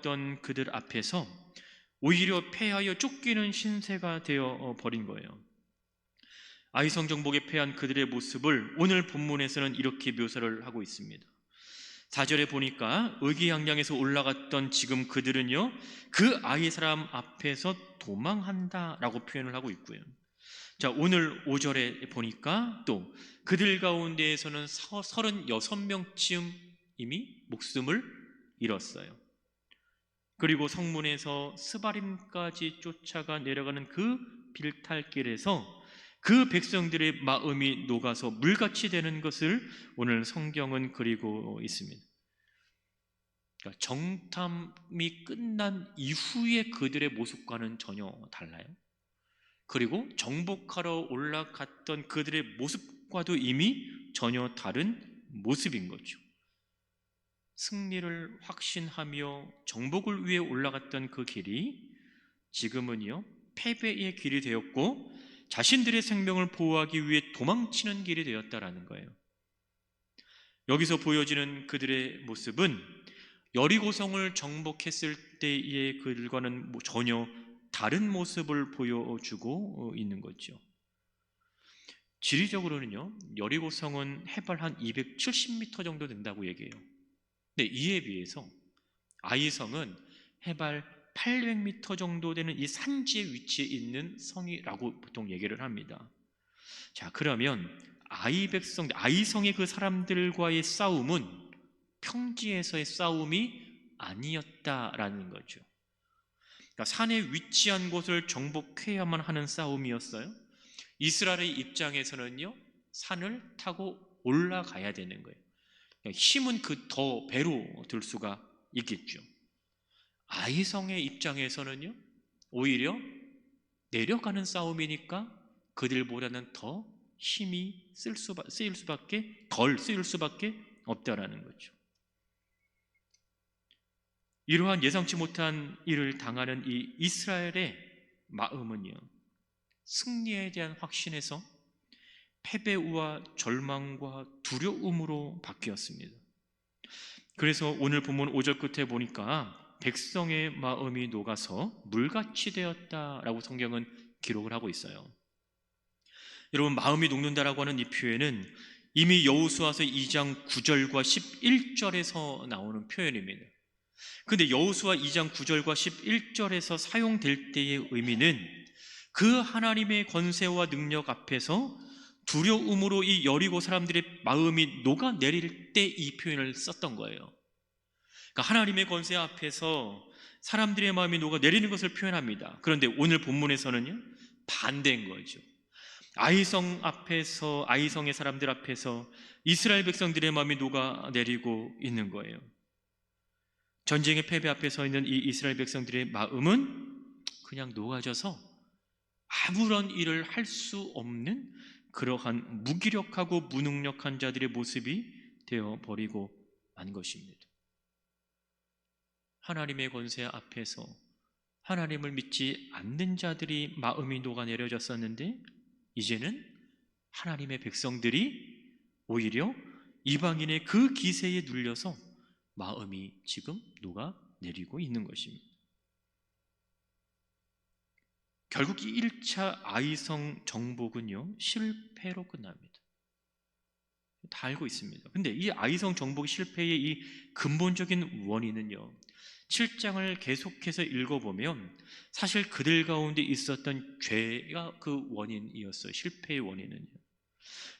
올라갔던 그들 앞에서 오히려 패하여 쫓기는 신세가 되어 버린 거예요. 아이성 정복에 패한 그들의 모습을 오늘 본문에서는 이렇게 묘사를 하고 있습니다. 4절에 보니까 의기양양에서 올라갔던 지금 그들은요, 그 아이 사람 앞에서 도망한다 라고 표현을 하고 있고요. 자, 오늘 5절에 보니까 또 그들 가운데에서는 36명쯤 이미 목숨을 잃었어요. 그리고 성문에서 스바림까지 쫓아가 내려가는 그 빌탈길에서 그 백성들의 마음이 녹아서 물같이 되는 것을 오늘 성경은 그리고 있습니다. 그러니까 정탐이 끝난 이후의 그들의 모습과는 전혀 달라요. 그리고 정복하러 올라갔던 그들의 모습과도 이미 전혀 다른 모습인 거죠. 승리를 확신하며 정복을 위해 올라갔던 그 길이 지금은요, 패배의 길이 되었고 자신들의 생명을 보호하기 위해 도망치는 길이 되었다라는 거예요. 여기서 보여지는 그들의 모습은 여리고성을 정복했을 때의 그들과는 뭐 전혀 다른 모습을 보여주고 있는 거죠. 지리적으로는요, 여리고성은 해발 한 270m 정도 된다고 얘기해요. 근데 이에 비해서 아이성은 해발 800m 정도 되는 이 산지에 위치해 있는 성이라고 보통 얘기를 합니다. 자, 그러면 아이 백성, 아이성의 그 사람들과의 싸움은 평지에서의 싸움이 아니었다라는 거죠. 그러니까 산에 위치한 곳을 정복해야만 하는 싸움이었어요. 이스라엘의 입장에서는요, 산을 타고 올라가야 되는 거예요. 힘은 그 더 배로 들 수가 있겠죠. 아이성의 입장에서는요, 오히려 내려가는 싸움이니까 그들보다는 더 힘이 쓸 수바, 쓰일 수밖에 덜 쓰일 수밖에 없다라는 거죠. 이러한 예상치 못한 일을 당하는 이 이스라엘의 마음은요, 승리에 대한 확신에서 패배와 절망과 두려움으로 바뀌었습니다. 그래서 오늘 본문 5절 끝에 보니까 백성의 마음이 녹아서 물같이 되었다라고 성경은 기록을 하고 있어요. 여러분 마음이 녹는다라고 하는 이 표현은 이미 여호수아서 2장 9절과 11절에서 나오는 표현입니다. 근데 여호수아 2장 9절과 11절에서 사용될 때의 의미는 그 하나님의 권세와 능력 앞에서 두려움으로 이 여리고 사람들의 마음이 녹아내릴 때 이 표현을 썼던 거예요. 그러니까 하나님의 권세 앞에서 사람들의 마음이 녹아내리는 것을 표현합니다. 그런데 오늘 본문에서는요, 반대인 거죠. 아이성 앞에서, 아이성의 사람들 앞에서 이스라엘 백성들의 마음이 녹아내리고 있는 거예요. 전쟁의 패배 앞에 서 있는 이 이스라엘 백성들의 마음은 그냥 녹아져서 아무런 일을 할 수 없는 그러한 무기력하고 무능력한 자들의 모습이 되어 버리고 만 것입니다. 하나님의 권세 앞에서 하나님을 믿지 않는 자들이 마음이 녹아내려졌었는데 이제는 하나님의 백성들이 오히려 이방인의 그 기세에 눌려서 마음이 지금 녹아내리고 있는 것입니다. 결국 이 1차 아이성 정복은요, 실패로 끝납니다. 다 알고 있습니다. 근데 이 아이성 정복 실패의 이 근본적인 원인은요, 7장을 계속해서 읽어보면 사실 그들 가운데 있었던 죄가 그 원인이었어요. 실패의 원인은요.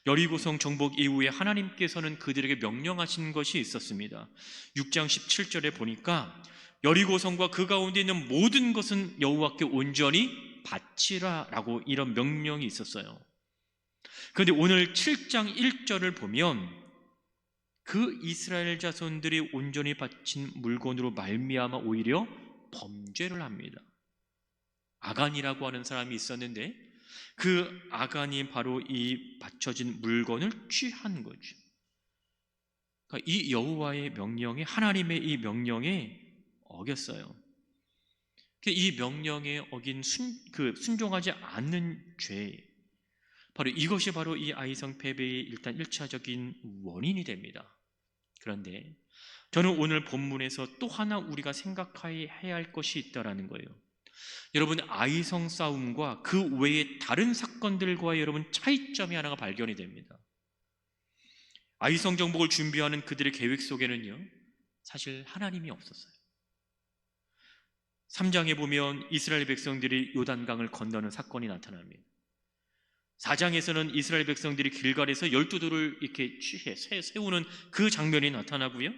여리고성 정복 이후에 하나님께서는 그들에게 명령하신 것이 있었습니다. 6장 17절에 보니까 여리고성과 그 가운데 있는 모든 것은 여호와께 온전히 바치라라고 이런 명령이 있었어요. 그런데 오늘 7장 1절을 보면 그 이스라엘 자손들이 온전히 바친 물건으로 말미암아 오히려 범죄를 합니다. 아간이라고 하는 사람이 있었는데 그 아간이 바로 이 바쳐진 물건을 취한 거죠. 그러니까 이 여호와의 명령에 하나님의 이 명령에 어겼어요. 이 명령에 어긴 순, 그 순종하지 않는 죄, 바로 이것이 바로 이 아이성 패배의 일단 1차적인 원인이 됩니다. 그런데 저는 오늘 본문에서 또 하나 우리가 생각해야 할 것이 있다라는 거예요. 여러분 아이성 싸움과 그 외의 다른 사건들과의 여러분 차이점이 하나가 발견이 됩니다. 아이성 정복을 준비하는 그들의 계획 속에는요. 사실 하나님이 없었어요. 3장에 보면 이스라엘 백성들이 요단강을 건너는 사건이 나타납니다. 4장에서는 이스라엘 백성들이 길갈에서 열두 돌을 이렇게 취해 세우는 그 장면이 나타나고요.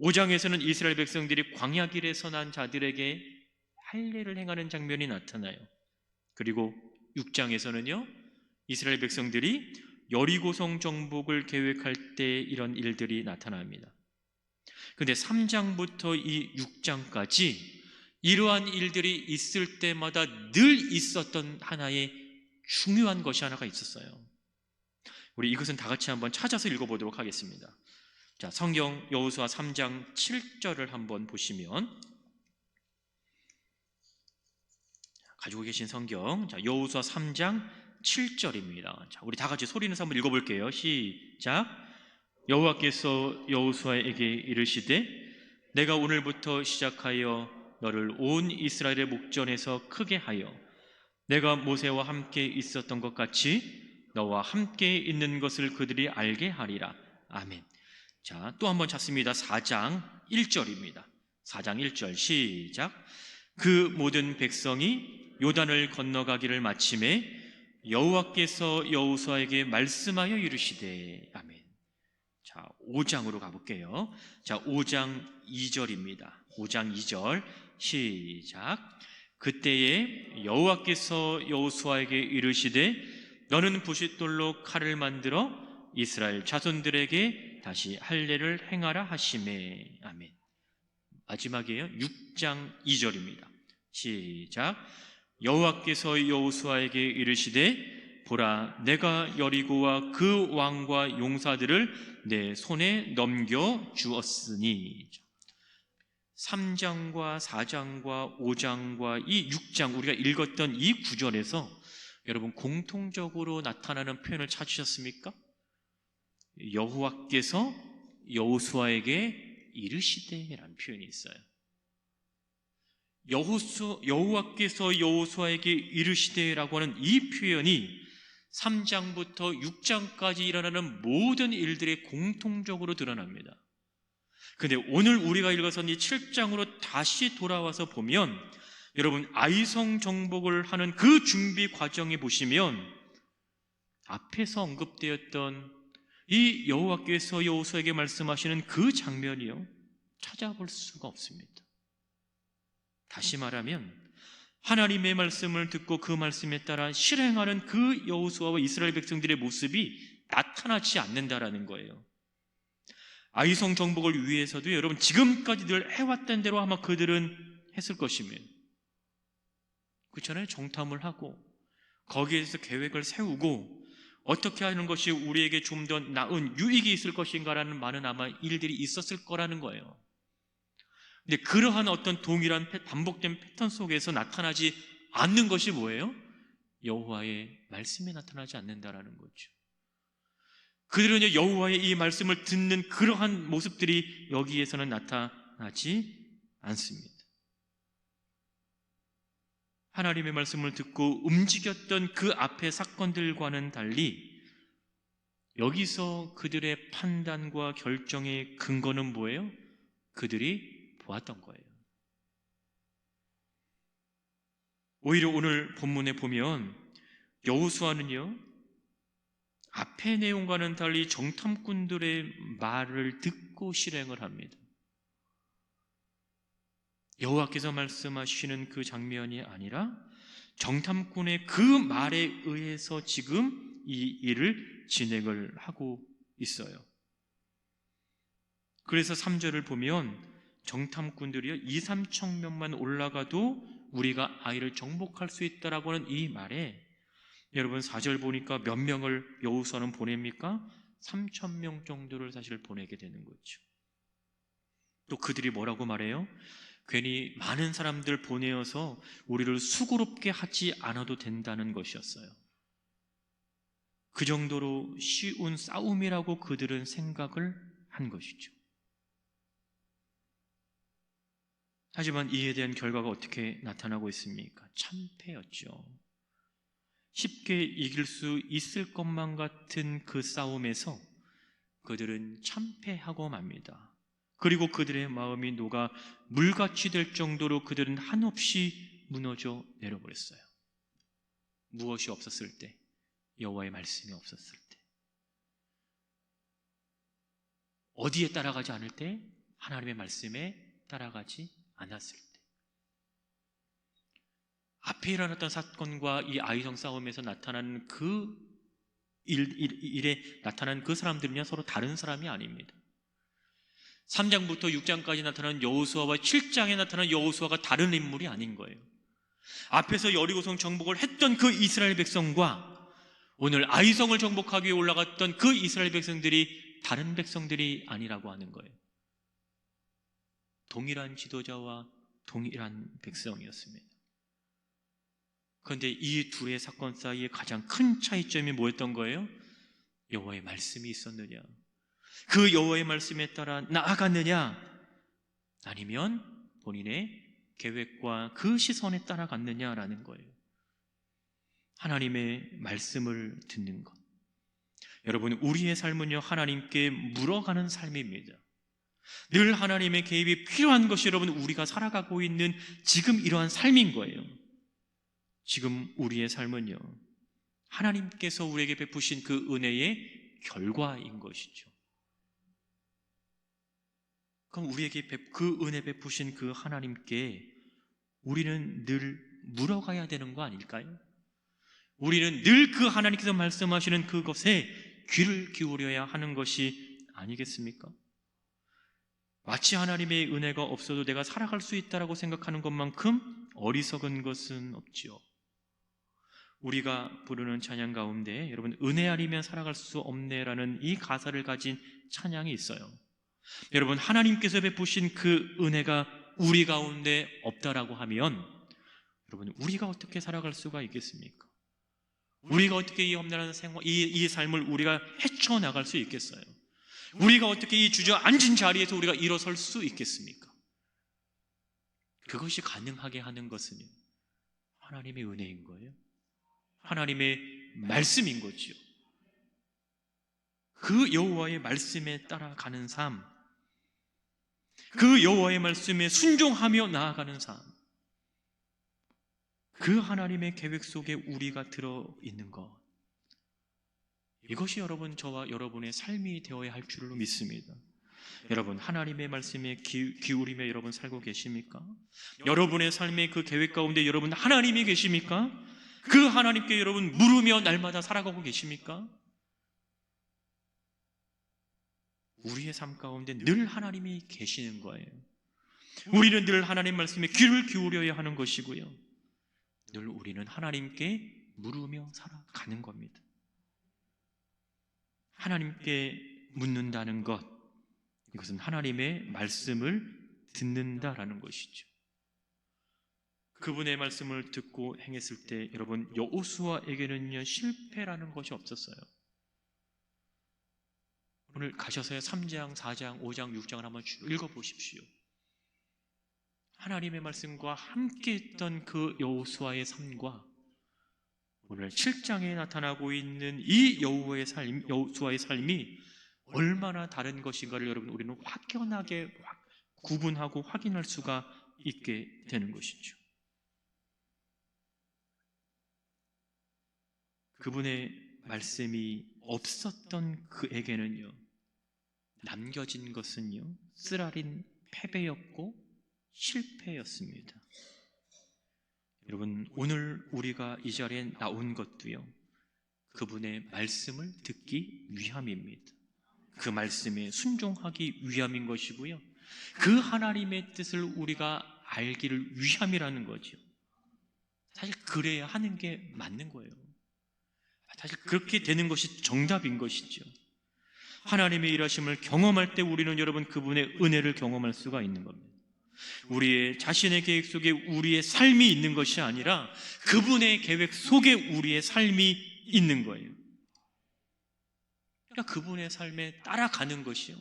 5장에서는 이스라엘 백성들이 광야길에서 난 자들에게 할례를 행하는 장면이 나타나요. 그리고 6장에서는요. 이스라엘 백성들이 여리고성 정복을 계획할 때 이런 일들이 나타납니다. 근데 3장부터 이 6장까지 이러한 일들이 있을 때마다 늘 있었던 하나의 중요한 것이 하나가 있었어요. 우리 이것은 다 같이 한번 찾아서 읽어보도록 하겠습니다. 자, 성경 여호수아 3장 7절을 한번 보시면 가지고 계신 성경 자, 여호수아 3장 7절입니다. 자, 우리 다 같이 소리 내서 한번 읽어 볼게요. 시작. 여호와께서 여호수아에게 이르시되 내가 오늘부터 시작하여 너를 온 이스라엘의 목전에서 크게 하여 내가 모세와 함께 있었던 것 같이 너와 함께 있는 것을 그들이 알게 하리라. 아멘. 자, 또 한번 찾습니다. 4장 1절입니다. 4장 1절 시작. 그 모든 백성이 요단을 건너가기를 마침에 여호와께서 여호수아에게 말씀하여 이르시되 아멘. 자, 5장으로 가볼게요. 자, 5장 2절입니다. 5장 2절 시작. 그때에 여호와께서 여호수아에게 이르시되 너는 부싯돌로 칼을 만들어 이스라엘 자손들에게 다시 할례를 행하라 하심에 아멘. 마지막이에요. 6장 2절입니다. 시작. 여호와께서 여호수아에게 이르시되 보라 내가 여리고와 그 왕과 용사들을 내 손에 넘겨 주었으니 3장과 4장과 5장과 이 6장 우리가 읽었던 이 구절에서 여러분 공통적으로 나타나는 표현을 찾으셨습니까? 여호와께서 여호수아에게 이르시되라는 표현이 있어요. 여호수 여호와께서 여호수아에게 이르시되라고 하는 이 표현이 3장부터 6장까지 일어나는 모든 일들에 공통적으로 드러납니다. 근데 오늘 우리가 읽어선 이 7장으로 다시 돌아와서 보면 여러분 아이성 정복을 하는 그 준비 과정에 보시면 앞에서 언급되었던 이 여호와께서 여호수아에게 말씀하시는 그 장면이요 찾아볼 수가 없습니다. 다시 말하면 하나님의 말씀을 듣고 그 말씀에 따라 실행하는 그 여호수아와 이스라엘 백성들의 모습이 나타나지 않는다라는 거예요. 아이성 정복을 위해서도 여러분 지금까지 늘 해왔던 대로 아마 그들은 했을 것이며 그렇잖아요. 정탐을 하고 거기에서 계획을 세우고 어떻게 하는 것이 우리에게 좀 더 나은 유익이 있을 것인가라는 많은 아마 일들이 있었을 거라는 거예요. 근데 그러한 어떤 동일한 반복된 패턴 속에서 나타나지 않는 것이 뭐예요? 여호와의 말씀에 나타나지 않는다라는 거죠. 그들은 여호와의 이 말씀을 듣는 그러한 모습들이 여기에서는 나타나지 않습니다. 하나님의 말씀을 듣고 움직였던 그 앞의 사건들과는 달리 여기서 그들의 판단과 결정의 근거는 뭐예요? 그들이 보았던 거예요. 오히려 오늘 본문에 보면 여호수아는요 앞의 내용과는 달리 정탐꾼들의 말을 듣고 실행을 합니다. 여호와께서 말씀하시는 그 장면이 아니라 정탐꾼의 그 말에 의해서 지금 이 일을 진행을 하고 있어요. 그래서 3절을 보면 정탐꾼들이요 2, 3천 명만 올라가도 우리가 아이를 정복할 수 있다라고 하는 이 말에 여러분 4절 보니까 몇 명을 여호수아는 보냅니까? 3천 명 정도를 사실 보내게 되는 거죠. 또 그들이 뭐라고 말해요? 괜히 많은 사람들 보내어서 우리를 수고롭게 하지 않아도 된다는 것이었어요. 그 정도로 쉬운 싸움이라고 그들은 생각을 한 것이죠. 하지만 이에 대한 결과가 어떻게 나타나고 있습니까? 참패였죠. 쉽게 이길 수 있을 것만 같은 그 싸움에서 그들은 참패하고 맙니다. 그리고 그들의 마음이 녹아 물같이 될 정도로 그들은 한없이 무너져 내려버렸어요. 무엇이 없었을 때, 여호와의 말씀이 없었을 때, 어디에 따라가지 않을 때, 하나님의 말씀에 따라가지 않았을 때. 앞에 일어났던 사건과 이 아이성 싸움에서 나타나는 그 일, 일, 일 에 나타난 그 사람들은요 서로 다른 사람이 아닙니다. 3장부터 6장까지 나타난 여호수아와 7장에 나타난 여호수아가 다른 인물이 아닌 거예요. 앞에서 여리고성 정복을 했던 그 이스라엘 백성과 오늘 아이성을 정복하기 위해 올라갔던 그 이스라엘 백성들이 다른 백성들이 아니라고 하는 거예요. 동일한 지도자와 동일한 백성이었습니다. 그런데 이 둘의 사건 사이에 가장 큰 차이점이 뭐였던 거예요? 여호와의 말씀이 있었느냐? 그 여호와의 말씀에 따라 나아갔느냐? 아니면 본인의 계획과 그 시선에 따라갔느냐라는 거예요. 하나님의 말씀을 듣는 것. 여러분, 우리의 삶은요, 하나님께 물어가는 삶입니다. 늘 하나님의 개입이 필요한 것이 여러분, 우리가 살아가고 있는 지금 이러한 삶인 거예요. 지금 우리의 삶은요, 하나님께서 우리에게 베푸신 그 은혜의 결과인 것이죠. 그럼 우리에게 그 은혜 베푸신 그 하나님께 우리는 늘 물어가야 되는 거 아닐까요? 우리는 늘 그 하나님께서 말씀하시는 그것에 귀를 기울여야 하는 것이 아니겠습니까? 마치 하나님의 은혜가 없어도 내가 살아갈 수 있다라고 생각하는 것만큼 어리석은 것은 없지요. 우리가 부르는 찬양 가운데 여러분 은혜 아니면 살아갈 수 없네라는 이 가사를 가진 찬양이 있어요. 여러분 하나님께서 베푸신 그 은혜가 우리 가운데 없다라고 하면 여러분 우리가 어떻게 살아갈 수가 있겠습니까? 우리가 어떻게 이 험난한 생활, 이, 이 삶을 우리가 헤쳐나갈 수 있겠어요? 우리가 어떻게 이 주저앉은 자리에서 우리가 일어설 수 있겠습니까? 그것이 가능하게 하는 것은 하나님의 은혜인 거예요. 하나님의 말씀인 거지요. 그 여호와의 말씀에 따라가는 삶, 그 여호와의 말씀에 순종하며 나아가는 삶, 그 하나님의 계획 속에 우리가 들어 있는 것. 이것이 여러분 저와 여러분의 삶이 되어야 할 줄로 믿습니다. 여러분 하나님의 말씀에 기, 기울이며 여러분 살고 계십니까? 여러분의 삶의 그 계획 가운데 여러분 하나님이 계십니까? 그 하나님께 여러분 물으며 날마다 살아가고 계십니까? 우리의 삶 가운데 늘 하나님이 계시는 거예요. 우리는 늘 하나님 말씀에 귀를 기울여야 하는 것이고요. 늘 우리는 하나님께 물으며 살아가는 겁니다. 하나님께 묻는다는 것, 이것은 하나님의 말씀을 듣는다라는 것이죠. 그분의 말씀을 듣고 행했을 때 여러분 여호수아에게는요 실패라는 것이 없었어요. 오늘 가셔서요 3장, 4장, 5장, 6장을 한번 읽어 보십시오. 하나님의 말씀과 함께 있던 그 여호수아의 삶과 오늘 7장에 나타나고 있는 이 여호와의 삶, 여호수아의 삶이 얼마나 다른 것인가를 여러분 우리는 확연하게 구분하고 확인할 수가 있게 되는 것이죠. 그분의 말씀이 없었던 그에게는요, 남겨진 것은요, 쓰라린 패배였고 실패였습니다. 여러분, 오늘 우리가 이 자리에 나온 것도요, 그분의 말씀을 듣기 위함입니다. 그 말씀에 순종하기 위함인 것이고요. 그 하나님의 뜻을 우리가 알기를 위함이라는 거죠. 사실 그래야 하는 게 맞는 거예요. 사실 그렇게 되는 것이 정답인 것이죠. 하나님의 일하심을 경험할 때 우리는 여러분 그분의 은혜를 경험할 수가 있는 겁니다. 우리의 자신의 계획 속에 우리의 삶이 있는 것이 아니라 그분의 계획 속에 우리의 삶이 있는 거예요. 그러니까 그분의 삶에 따라가는 것이요.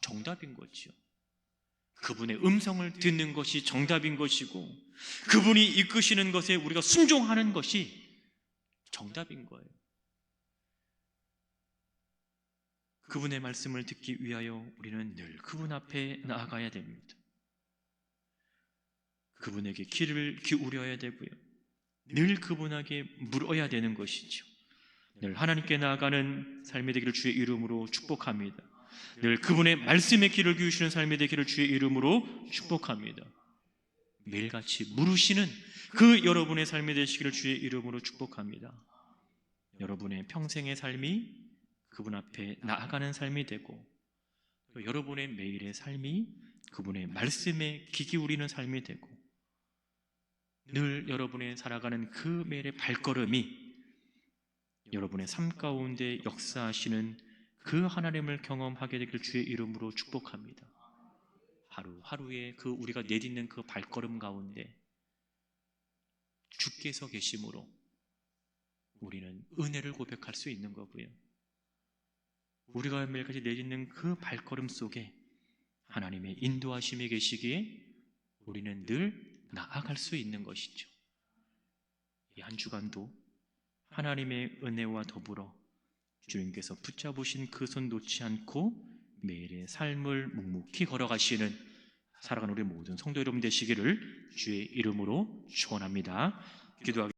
정답인 거지요. 그분의 음성을 듣는 것이 정답인 것이고 그분이 이끄시는 것에 우리가 순종하는 것이 정답인 거예요. 그분의 말씀을 듣기 위하여 우리는 늘 그분 앞에 나아가야 됩니다. 그분에게 귀를 기울여야 되고요. 늘 그분에게 물어야 되는 것이죠. 늘 하나님께 나아가는 삶이 되기를 주의 이름으로 축복합니다. 늘 그분의 말씀에 귀를 기우시는 삶이 되기를 주의 이름으로 축복합니다. 매일같이 물으시는 그 여러분의 삶이 되시기를 주의 이름으로 축복합니다. 여러분의 평생의 삶이 그분 앞에 나아가는 삶이 되고 또 여러분의 매일의 삶이 그분의 말씀에 귀 기울이는 삶이 되고 늘 여러분의 살아가는 그 매일의 발걸음이 여러분의 삶 가운데 역사하시는 그 하나님을 경험하게 되길 주의 이름으로 축복합니다. 하루하루의 그 우리가 내딛는 그 발걸음 가운데 주께서 계심으로 우리는 은혜를 고백할 수 있는 거고요. 우리가 매일까지 내딛는 그 발걸음 속에 하나님의 인도하심이 계시기에 우리는 늘 나아갈 수 있는 것이죠. 이 한 주간도 하나님의 은혜와 더불어 주님께서 붙잡으신 그 손 놓지 않고 매일의 삶을 묵묵히 걸어가시는 살아가는 우리 모든 성도 여러분 되시기를 주의 이름으로 축원합니다. 기도하겠습니다.